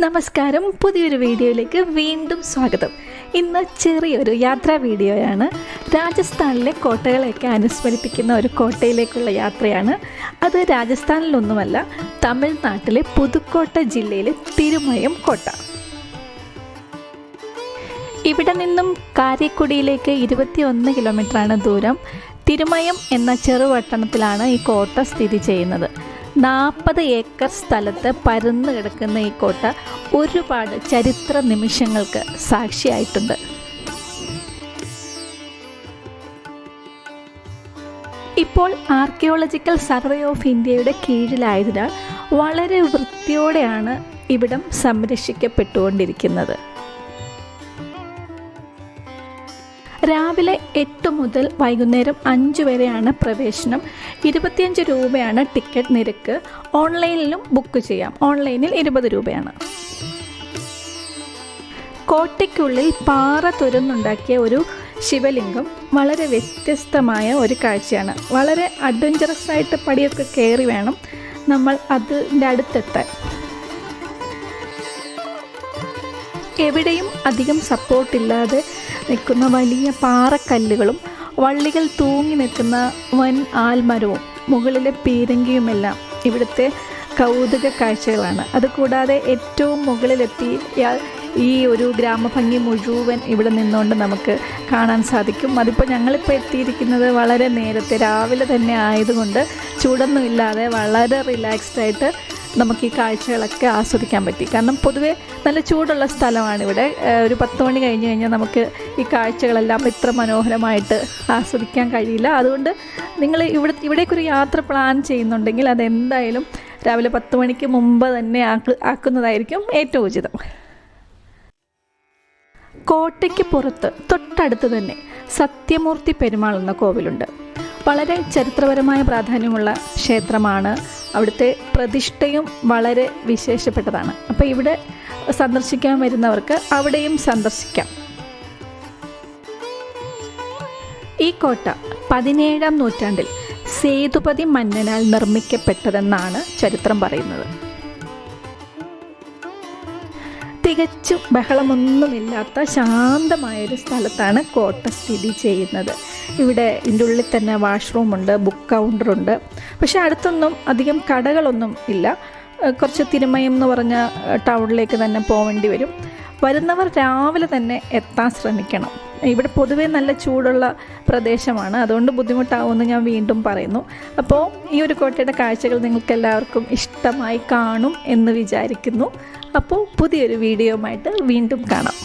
നമസ്കാരം. പുതിയൊരു വീഡിയോയിലേക്ക് വീണ്ടും സ്വാഗതം. ഇന്ന് ചെറിയൊരു യാത്രാ വീഡിയോയാണ്. രാജസ്ഥാനിലെ കോട്ടകളെയൊക്കെ അനുസ്മരിപ്പിക്കുന്ന ഒരു കോട്ടയിലേക്കുള്ള യാത്രയാണ്. അത് രാജസ്ഥാനിലൊന്നുമല്ല തമിഴ്നാട്ടിലെ പുതുക്കോട്ട ജില്ലയിലെ തിരുമയം കോട്ട. ഇവിടെ നിന്നും കാരിക്കുടിയിലേക്ക് ഇരുപത്തിയൊന്ന് കിലോമീറ്ററാണ് ദൂരം. തിരുമയം എന്ന ചെറുപട്ടണത്തിലാണ് ഈ കോട്ട സ്ഥിതി ചെയ്യുന്നത്. നാൽപ്പത് ഏക്കർ സ്ഥലത്ത് പരന്നു കിടക്കുന്ന ഈ കോട്ട ഒരുപാട് ചരിത്ര നിമിഷങ്ങൾക്ക് സാക്ഷിയായിട്ടുണ്ട്. ഇപ്പോൾ ആർക്കിയോളജിക്കൽ സർവേ ഓഫ് ഇന്ത്യയുടെ കീഴിലായതിനാൽ വളരെ വൃത്തിയോടെയാണ് ഇവിടം സംരക്ഷിക്കപ്പെട്ടുകൊണ്ടിരിക്കുന്നത്. രാവിലെ എട്ട് മുതൽ വൈകുന്നേരം അഞ്ച് വരെയാണ് പ്രവേശനം. ഇരുപത്തിയഞ്ച് രൂപയാണ് ടിക്കറ്റ് നിരക്ക്. ഓൺലൈനിലും ബുക്ക് ചെയ്യാം. ഓൺലൈനിൽ ഇരുപത് രൂപയാണ്. കോട്ടയ്ക്കുള്ളിൽ പാറ തുരന്നുണ്ടാക്കിയ ഒരു ശിവലിംഗം വളരെ വ്യത്യസ്തമായ ഒരു കാഴ്ചയാണ്. വളരെ അഡ്വഞ്ചറസ് ആയിട്ട് പടിയൊക്കെ കയറി വേണം നമ്മൾ അതിന്റെ അടുത്തെത്താൻ. എവിടെയും അധികം സപ്പോർട്ടില്ലാതെ നിൽക്കുന്ന വലിയ പാറക്കല്ലുകളും വള്ളികൾ തൂങ്ങി നിൽക്കുന്ന വൻ ആൽമരവും മുകളിലെ പീരങ്കിയുമെല്ലാം ഇവിടുത്തെ കൗതുക കാഴ്ചകളാണ്. അതുകൂടാതെ ഏറ്റവും മുകളിലെത്തി ഈ ഒരു ഗ്രാമഭംഗി മുഴുവൻ ഇവിടെ നിന്നുകൊണ്ട് നമുക്ക് കാണാൻ സാധിക്കും. അതിപ്പോൾ ഞങ്ങളിപ്പോൾ എത്തിയിരിക്കുന്നത് വളരെ നേരത്തെ രാവിലെ തന്നെ ആയതുകൊണ്ട് ചൂടൊന്നുമില്ലാതെ വളരെ റിലാക്സ്ഡ് ആയിട്ട് നമുക്ക് ഈ കാഴ്ചകളൊക്കെ ആസ്വദിക്കാൻ പറ്റി. കാരണം പൊതുവെ നല്ല ചൂടുള്ള സ്ഥലമാണ് ഇവിടെ ഒരു പത്ത് മണി കഴിഞ്ഞ് കഴിഞ്ഞാൽ നമുക്ക് ഈ കാഴ്ചകളെല്ലാം ഇത്ര മനോഹരമായിട്ട് ആസ്വദിക്കാൻ കഴിയില്ല. അതുകൊണ്ട് നിങ്ങൾ ഇവിടെ ഇവിടേക്കൊരു യാത്ര പ്ലാൻ ചെയ്യുന്നുണ്ടെങ്കിൽ അതെന്തായാലും രാവിലെ പത്ത് മണിക്ക് മുമ്പ് തന്നെ ആക്ക് ആക്കുന്നതായിരിക്കും ഏറ്റവും ഉചിതം. കോട്ടയ്ക്ക് പുറത്ത് തൊട്ടടുത്ത് തന്നെ സത്യമൂർത്തി പെരുമാൾ എന്ന കോവിലുണ്ട്. വളരെ ചരിത്രപരമായ പ്രാധാന്യമുള്ള ക്ഷേത്രമാണ് അവിടുത്തെ പ്രതിഷ്ഠയും വളരെ വിശേഷപ്പെട്ടതാണ്. അപ്പോൾ ഇവിടെ സന്ദർശിക്കാൻ വരുന്നവർക്ക് അവിടെയും സന്ദർശിക്കാം. ഈ കോട്ട പതിനേഴാം നൂറ്റാണ്ടിൽ സേതുപതി മന്നനാൽ നിർമ്മിക്കപ്പെട്ടതെന്നാണ് ചരിത്രം പറയുന്നത്. തികച്ചും ബഹളമൊന്നുമില്ലാത്ത ശാന്തമായൊരു സ്ഥലത്താണ് കോട്ട സ്ഥിതി ചെയ്യുന്നത്. ഇവിടെ ഇതിന്റെ ഉള്ളിൽ തന്നെ വാഷ്റൂമുണ്ട് ബുക്ക് കൗണ്ടറുണ്ട് പക്ഷേ അടുത്തൊന്നും അധികം കടകളൊന്നും ഇല്ല. കുറച്ച് തിരുമയം എന്ന് പറഞ്ഞ ടൗണിലേക്ക് തന്നെ പോവേണ്ടി വരും. വരുന്നവർ രാവിലെ തന്നെ എത്താൻ ശ്രമിക്കണം. ഇവിടെ പൊതുവേ നല്ല ചൂടുള്ള പ്രദേശമാണ്. അതുകൊണ്ട് ബുദ്ധിമുട്ടാവുമെന്ന് ഞാൻ വീണ്ടും പറയുന്നു. അപ്പോൾ ഈ ഒരു കോട്ടയുടെ കാഴ്ചകൾ നിങ്ങൾക്ക് എല്ലാവർക്കും ഇഷ്ടമായി കാണും എന്ന് വിചാരിക്കുന്നു. അപ്പോൾ പുതിയൊരു വീഡിയോയുമായിട്ട് വീണ്ടും കാണാം.